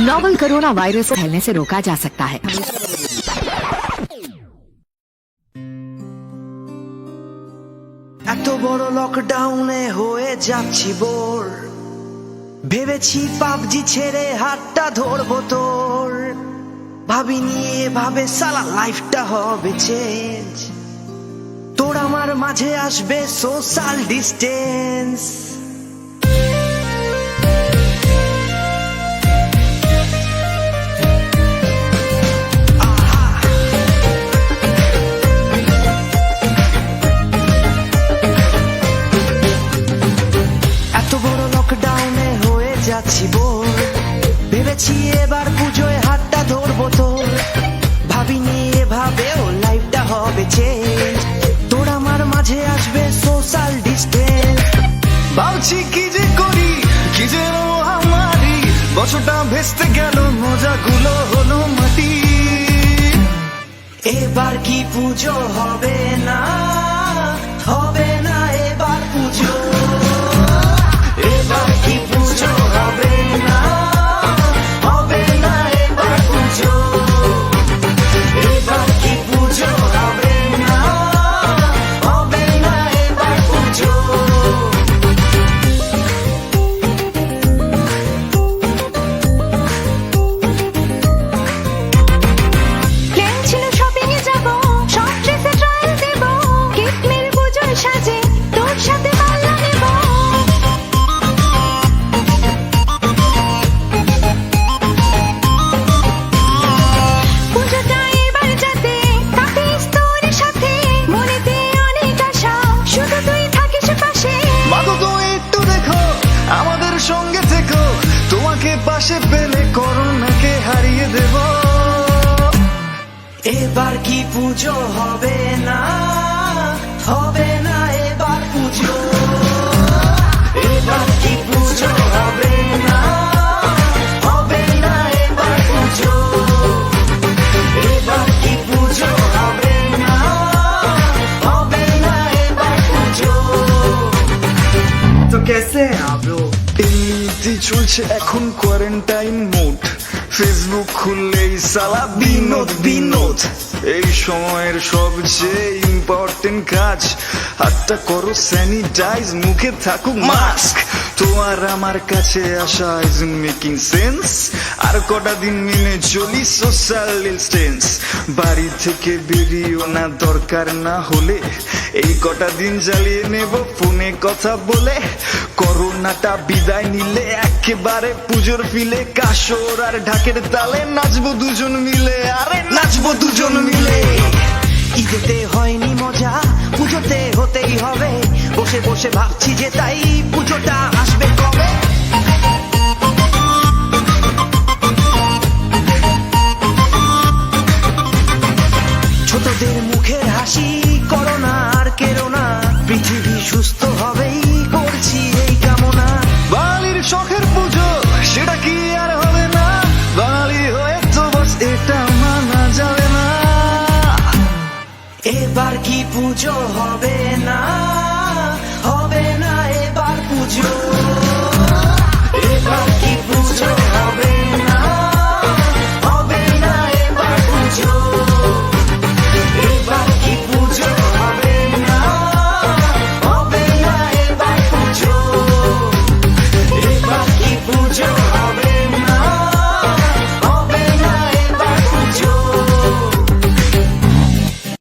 Novel corona virus फैलने से रोका जा सकता है এত বড় লকডাউনে হয়ে যাচ্ছি বোর ভেবেছি পাবজি ছেড়ে হাতটা ধরবো তোর ভাবিনি এভাবে সালা লাইফটা হবে চেঞ্জ তোর আমার মাঝে আসবে সোশ্যাল ডিস্টেন্স যাচ্ছি বোর। ভেবেছি এবার পুজোয় হাতটা ধরবো তোর। ভাবিনি এভাবেও লাইফটা হবে চেঞ্জ তোর আমার মাঝে আসবে সোশ্যাল ডিস্টেন্স ভাবছি কি যে করি কি যে আমারি বছরটা ভেস্তে গেল মজাগুলো হলো মাটি। এবার কি পুজো হবে না? এবার কি পুজো হবে না? হবে না এবার পুজো। এবার কি পুজো হবে না? হবে না এবার পুজো। এবার কি পুজো হবে না? হবে না এবার পুজো। তো কেসে আবলো এই ঝুলছে এখন কোয়ারেন্টাইন মোড ফেসবুক খুললেই সালা বিনোদ বিনোদ। এই সময়ের সবচেয়ে ইম্পর্টেন্ট কাজ, হাতটা করো স্যানিটাইজ মুখে থাকুক মাস্ক তোমার আমার কাছে আসা ইজ মেকিং সেন্স আর কটা দিন মিলে চলি সোশ্যাল ডিস্টেন্স বাড়ি থেকে বেরিয়েও না দরকার না হলে, এই কটা দিন জ্বালিয়ে নেব, ফোনে কথা বলে। করোনাটা বিদায় নিলে একেবারে পুজোর ফিলে কাসর আর ঢাকের তালে নাচবো দুজন মিলে। আরে নাচবো দুজন মিলে। ঈদেতে হয়নি মজা, পুজোতে হতেই হবে। বসে বসে ভাবছি যে তাই পুজোটা আসবে কবে। ছোটদের মুখের হাসি, কেরোনা এবার কি পুজো হবে না?